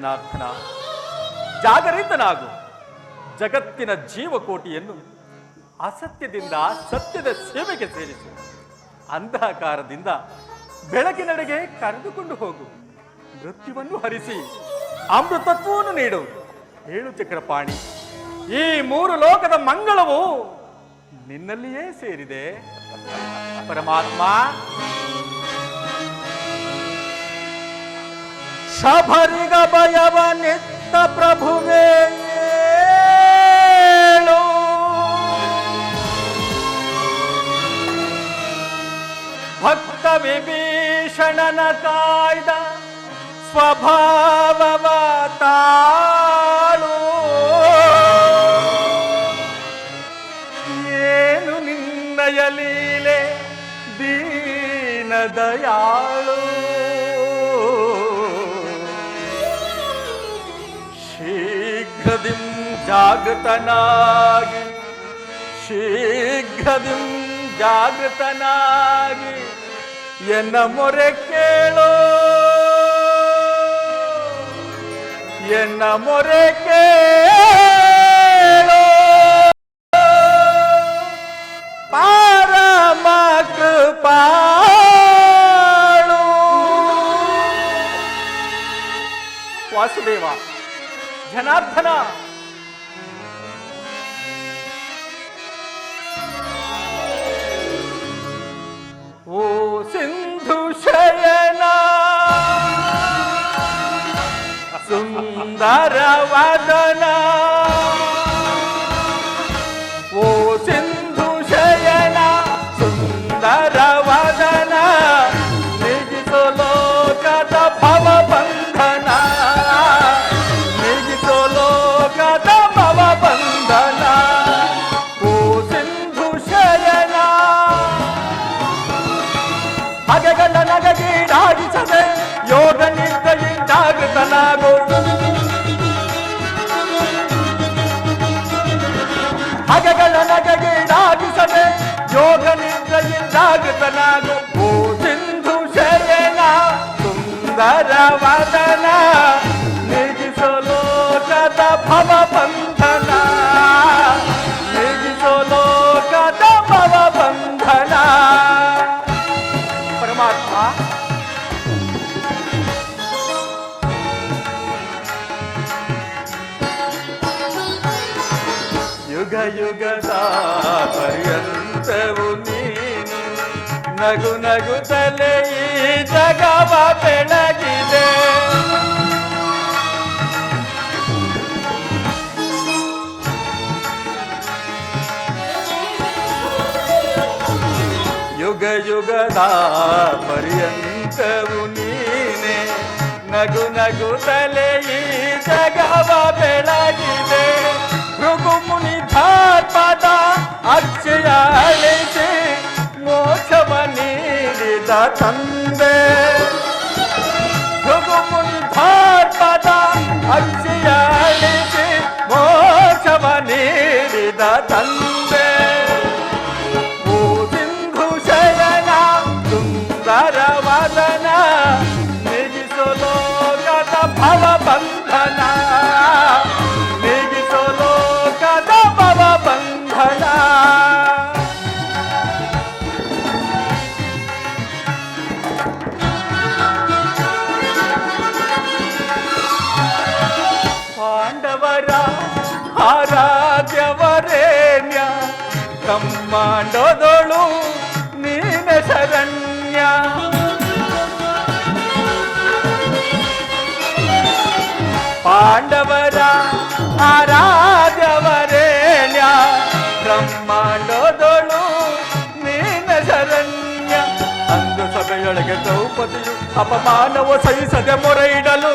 ಜನಾರ್ದನ ಜಾಗರಿತನಾಗು. ಜಗತ್ತಿನ ಜೀವಕೋಟಿಯನ್ನು ಅಸತ್ಯದಿಂದ ಸತ್ಯದ ಸೇವೆಗೆ ಸೇರಿಸು. ಅಂಧಕಾರದಿಂದ ಬೆಳಕಿನಡೆಗೆ ಕರೆದುಕೊಂಡು ಹೋಗು. ಮೃತ್ಯುವನ್ನು ಹರಿಸಿ ಅಮೃತತ್ವವನ್ನು ನೀಡು. ಹೇಳು ಚಕ್ರಪಾಣಿ. ಈ ಮೂರು ಲೋಕದ ಮಂಗಳವು ನಿನ್ನಲ್ಲಿಯೇ ಸೇರಿದೆ. ಪರಮಾತ್ಮ. ಶಬರಿಗ ಭಯವ ನಿತ್ತ ಪ್ರಭುವೇ. ಭಕ್ತ ವಿಭೀಷಣನ ಕಾಯ್ದ ಸ್ವಭಾವವ ತಾಳು ಏನು ನಿನ್ನಯ ಲೀಲೆ ದೀನ ದಯಾಳು ಶೀಘ್ರದಿಂ ಜಾಗೃತನಾಗಿ ಶೀಘ್ರದಿಂ ಜಾಗೃತನಾಗಿ ಎನ್ನ ಮೊರೆ ಕೇಳೋ ಎನ್ನ ಮೊರೆ ಕೇಳೋ ಪಾರಮ ಕೃಪಾಳು ವಾಸುದೇವ जनार्दना ओ सिंधु शयना. सुंदर वादना ओ सिंधु शयना सुंदर वादना निज लोकत भव ಯುಗ ಯುಗದ ಪರ್ಯಂತವು ನೀನು ನಗು ನಗುತ್ತಲೇ ಈ ಜಗವ ಬೆಳಗಿದೆ ಯುಗ ಯುಗದ ಪರ್ಯಂತವು ನೀನೆ ನಗು ನಗುತ್ತಲೇ ಈ ಜಗವ ಬೆಳಗಿದೆ ತಂದೆ ಭೃಗು ಮುನಿ ಧಾರ್ಪದ ಅಕ್ಷಯ ಅಳಿಸಿ ಮೋಕ್ಷವ ನೀಡಿದ ತಂದೆ ಓ ಸಿಂಧು ಶಯನ ಸುಂದರ ವದನ ನಿಗಿಸೋ ಲೋಕದ ಭವ ಬಂಧನ ಬ್ರಹ್ಮಾಂಡದೊಳು ನೀನ ಶರಣ್ಯ. ಪಾಂಡವರ ಆರಾಧವರೇಣ್ಯ ಬ್ರಹ್ಮಾಂಡೋದೋಳು ನೀನ ಶರಣ್ಯ. ಅಂದು ಸಭೆಯೊಳಗೆ ದ್ರೌಪದಿಯು ಅಪಮಾನವು ಸಹಿಸದೆ ಮೊರೆ ಇಡಲು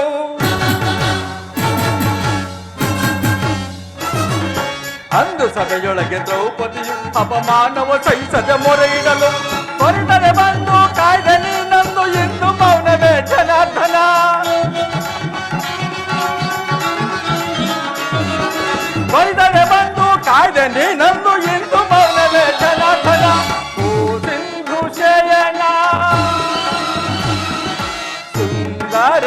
ಅಂದು ಸಭೆಯೊಳಗೆ ದ್ರೌಪದಿಯು ಅಪಮಾನವ ಸಹಿಸದೆ ಮೊರೆ ಇಡಲು ಹೊರಟರೆ ಬಂದು ಕಾಯ್ದೆ ನೀನಂದು ಎಂದು ಮೌನವೇ ಜನಾರ್ದನ ಹೊರಟರೆ ಬಂದು ಕಾಯ್ದೆ ನೀನಂದು ಎಂದು ಮೌನವೇ ಜನಾರ್ದನ ಓ ಸಿಂಧು ಶಯನ ಸುಂದರ